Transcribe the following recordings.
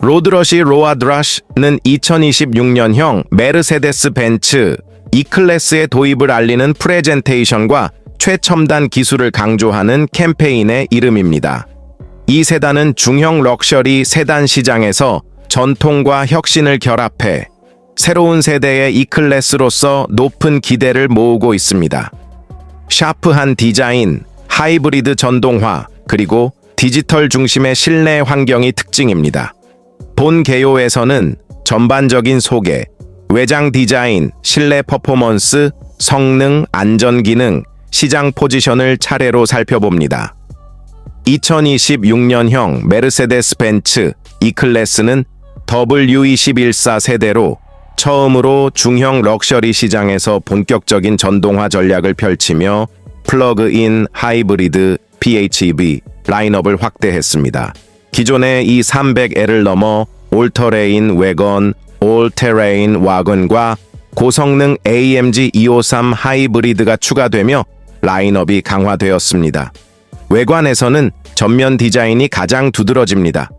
로드러시 로아드라시는 2026년형 메르세데스 벤츠 E클래스의 도입을 알리는 프레젠테이션과 최첨단 기술을 강조하는 캠페인의 이름입니다. 이 세단은 중형 럭셔리 세단 시장에서 전통과 혁신을 결합해 새로운 세대의 E클래스로서 높은 기대를 모으고 있습니다. 샤프한 디자인, 하이브리드 전동화, 그리고 디지털 중심의 실내 환경이 특징입니다. 본 개요에서는 전반적인 소개, 외장 디자인, 실내 퍼포먼스, 성능, 안전 기능, 시장 포지션을 차례로 살펴봅니다. 2026년형 메르세데스 벤츠 E클래스는 W214 세대로 처음으로 중형 럭셔리 시장에서 본격적인 전동화 전략을 펼치며 플러그인 하이브리드 PHEV 라인업을 확대했습니다. 기존의 이 300L을 넘어 올터레인 외건, 올테레인 와건과 고성능 AMG 253 하이브리드가 추가되며 라인업이 강화되었습니다. 외관에서는 전면 디자인이 가장 두드러집니다.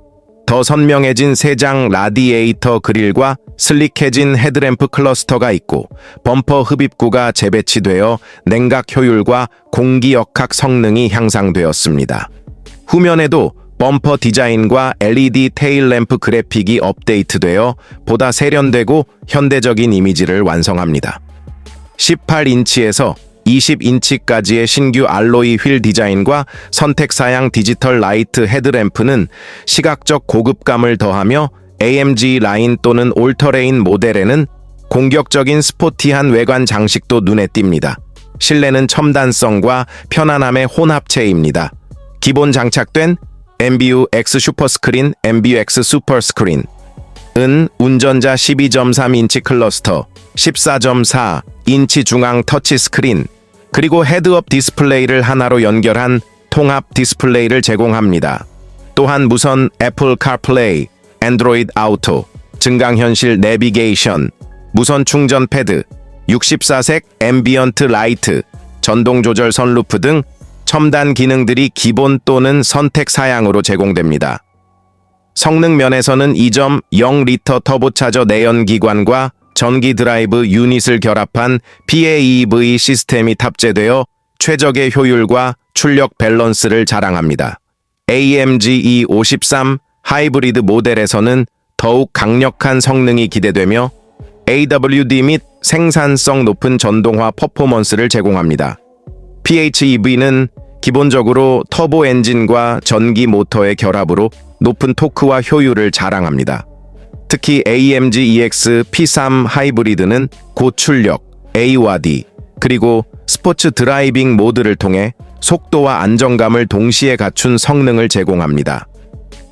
더 선명해진 세장 라디에이터 그릴과 슬릭해진 헤드램프 클러스터가 있고 범퍼 흡입구가 재배치되어 냉각 효율과 공기 역학 성능이 향상되었습니다. 후면에도 범퍼 디자인과 LED 테일 램프 그래픽이 업데이트되어 보다 세련되고 현대적인 이미지를 완성합니다. 18인치에서 20인치까지의 신규 알로이 휠 디자인과 선택 사양 디지털 라이트 헤드램프는 시각적 고급감을 더하며 AMG 라인 또는 올터레인 모델에는 공격적인 스포티한 외관 장식도 눈에 띕니다. 실내는 첨단성과 편안함의 혼합체입니다. 기본 장착된 MBU X 슈퍼스크린, MBU X 슈퍼스크린 은 운전자 12.3인치 클러스터, 14.4인치 중앙 터치 스크린, 그리고 헤드업 디스플레이를 하나로 연결한 통합 디스플레이를 제공합니다. 또한 무선 애플 카플레이, 안드로이드 아우토, 증강현실 내비게이션, 무선 충전 패드, 64색 앰비언트 라이트, 전동 조절 선루프 등 첨단 기능들이 기본 또는 선택 사양으로 제공됩니다. 성능 면에서는 2.0리터 터보차저 내연기관과 전기 드라이브 유닛을 결합한 PAEV 시스템이 탑재되어 최적의 효율과 출력 밸런스를 자랑합니다. AMG E53 하이브리드 모델에서는 더욱 강력한 성능이 기대되며 AWD 및 생산성 높은 전동화 퍼포먼스를 제공합니다. PHEV는 기본적으로 터보 엔진과 전기 모터의 결합으로 높은 토크와 효율을 자랑합니다. 특히 AMG EX P3 하이브리드는 고출력, A와 D, 그리고 스포츠 드라이빙 모드를 통해 속도와 안정감을 동시에 갖춘 성능을 제공합니다.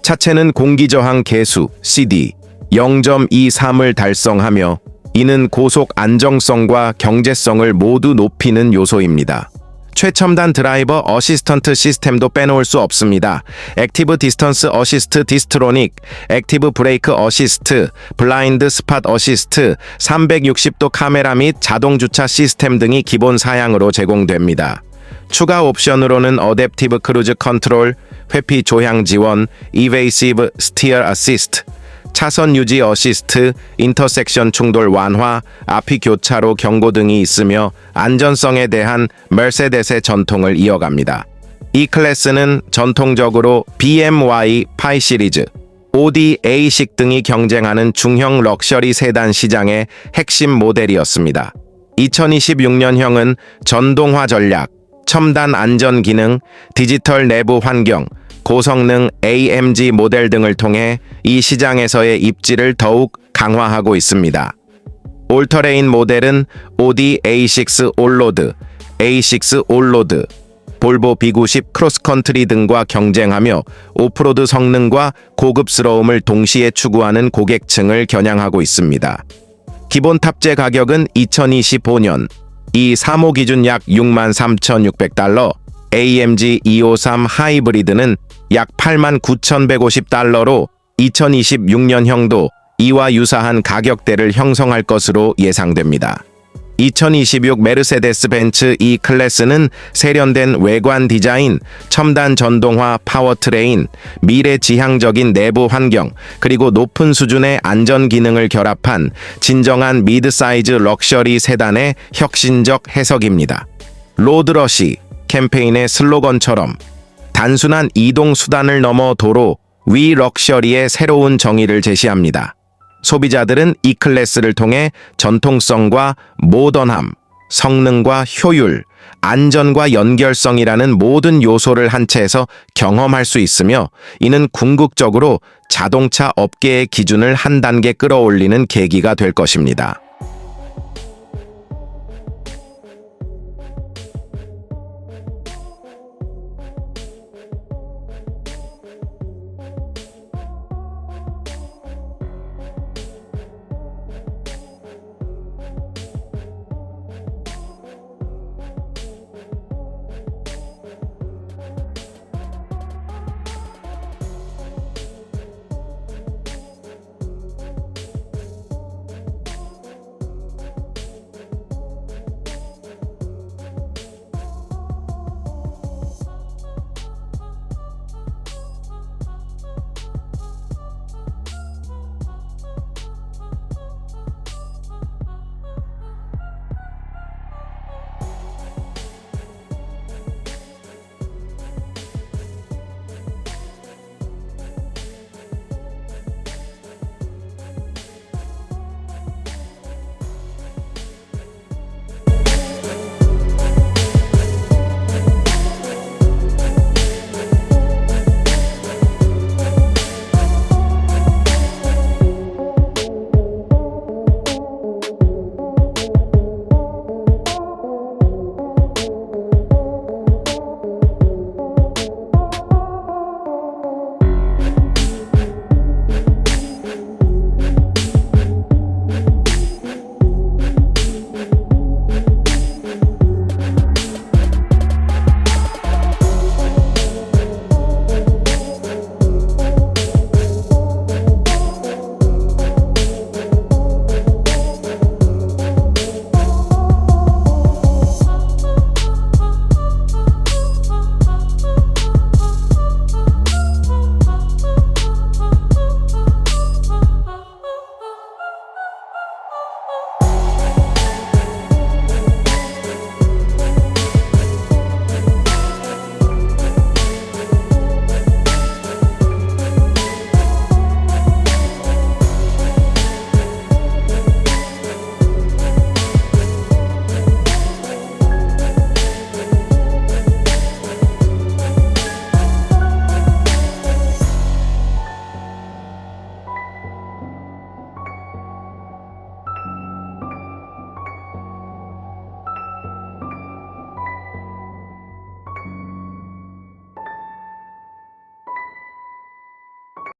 차체는 공기저항 계수 CD 0.23을 달성하며 이는 고속 안정성과 경제성을 모두 높이는 요소입니다. 최첨단 드라이버 어시스턴트 시스템도 빼놓을 수 없습니다. 액티브 디스턴스 어시스트 디스트로닉, 액티브 브레이크 어시스트, 블라인드 스팟 어시스트, 360도 카메라 및 자동 주차 시스템 등이 기본 사양으로 제공됩니다. 추가 옵션으로는 어댑티브 크루즈 컨트롤, 회피 조향 지원, 이베이시브 스티어 어시스트, 차선 유지 어시스트, 인터섹션 충돌 완화, 앞이 교차로 경고 등이 있으며 안전성에 대한 mercedes의 전통을 이어갑니다. 이 클래스는 전통적으로 BMW 5 시리즈, 오디 A식 등이 경쟁하는 중형 럭셔리 세단 시장의 핵심 모델이었습니다. 2026년형은 전동화 전략, 첨단 안전 기능, 디지털 내부 환경, 고성능 AMG 모델 등을 통해 이 시장에서의 입지를 더욱 강화하고 있습니다. 올터레인 모델은 오디 A6 올로드, A6 올로드, 볼보 B90 크로스컨트리 등과 경쟁하며 오프로드 성능과 고급스러움을 동시에 추구하는 고객층을 겨냥하고 있습니다. 기본 탑재 가격은 2025년 이 3호 기준 약 63,600달러, AMG 253 하이브리드는 약 89,150달러로 2026년형도 이와 유사한 가격대를 형성할 것으로 예상됩니다. 2026 메르세데스 벤츠 E 클래스는 세련된 외관 디자인, 첨단 전동화 파워트레인, 미래 지향적인 내부 환경, 그리고 높은 수준의 안전 기능을 결합한 진정한 미드 사이즈 럭셔리 세단의 혁신적 해석입니다. 로드러시 캠페인의 슬로건처럼 단순한 이동 수단을 넘어 도로 위 럭셔리의 새로운 정의를 제시합니다. 소비자들은 이 클래스를 통해 전통성과 모던함, 성능과 효율, 안전과 연결성이라는 모든 요소를 한 채에서 경험할 수 있으며 이는 궁극적으로 자동차 업계의 기준을 한 단계 끌어올리는 계기가 될 것입니다.